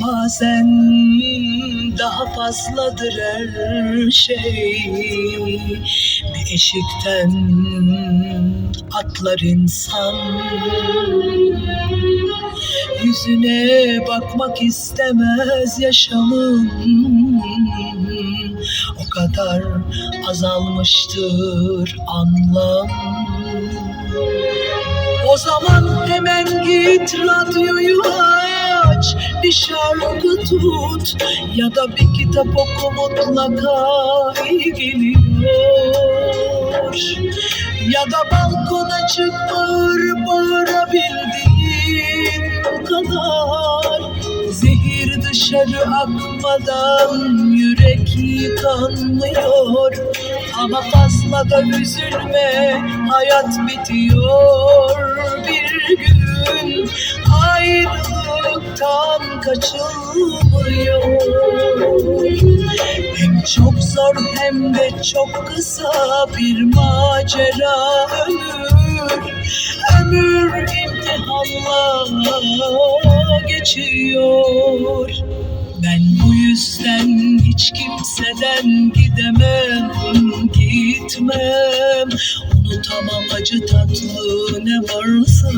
Bazen daha fazladır her şey. Bir eşikten atlar insan. Yüzüne bakmak istemez yaşamın. O kadar azalmıştır anlam. O zaman hemen git radyoyu aç Bir şarkı tut Ya da bir kitap oku mutlaka iyi geliyor. Ya da balkona çık bağır bağırabildiğin kadar. Zehir dışarı akmadan yürek yıkanmıyor. Ama fazla da üzülme hayat bitiyor. Bir gün Ayrılıktan kaçılmıyor. Hem çok zor hem de çok kısa bir macera ömür. Ömür imtihanla geçiyor. Ben bu yüzden hiç kimseden gidemem, gitmem. Unutamam acı tatlı ne varsa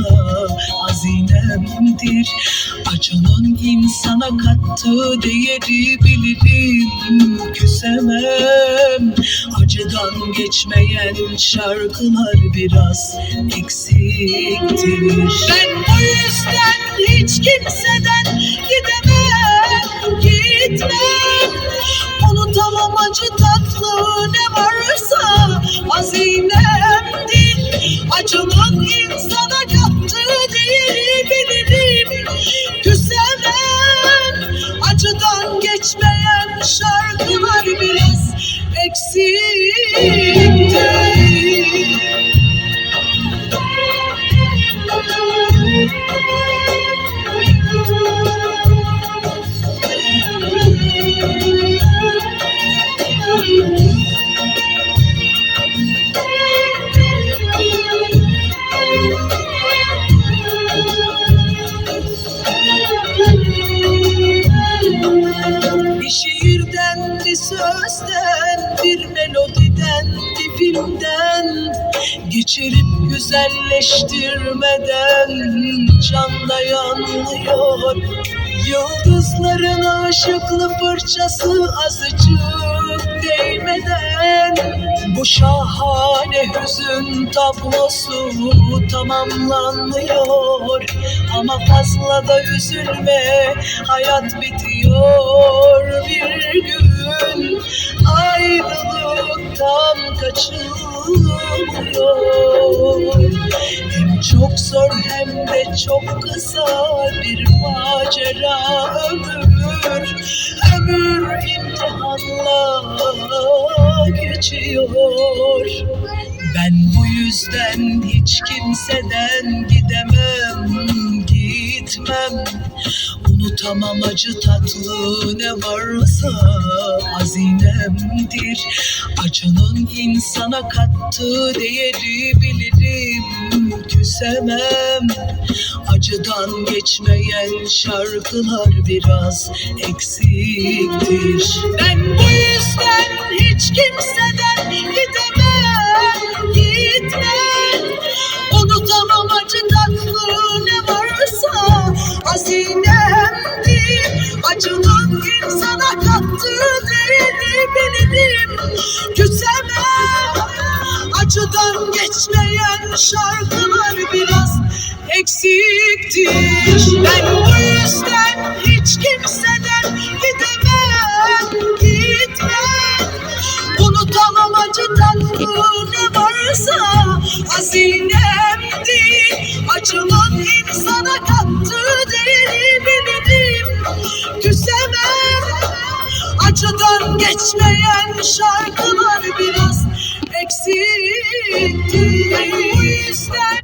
hazinemdir. Acının insana kattığı değeri bilirim, küsemem. Acıdan geçmeyen şarkılar biraz eksiktir. Ben bu yüzden Acının insana kattığı değeri bilirim, küsemem. Acıdan geçmeyen şarkılar biraz eksiktir. Bir sözden, bir melodiden, bir filmden Geçirip güzelleştirmeden can dayanmıyor Yıldızların ışıklı fırçası azıcık değmeden Bu şahane hüzün tablosu tamamlanmıyor Ama fazla da üzülme hayat bitiyor Kaçılmıyor Hem çok zor hem de çok kısa bir macera. Ömür Ömür imtihanla geçiyor. Ben bu yüzden hiç kimseden gidemem, gitmem. Unutamam acı tatlı ne varsa hazinemdir Acının insana kattığı değeri bilirim küsemem. Acıdan geçmeyen şarkılar biraz eksiktir. Ben bu yüzden hiç kimseden gidemem, Küsemem Acıdan geçmeyen şarkılar biraz eksiktir. Ben bu yüzden hiç kimseden gidemem, gitmem. Unutamam acı tatlı ne varsa hazinemdir geçmeyen şarkılar biraz eksikti Bu yüzden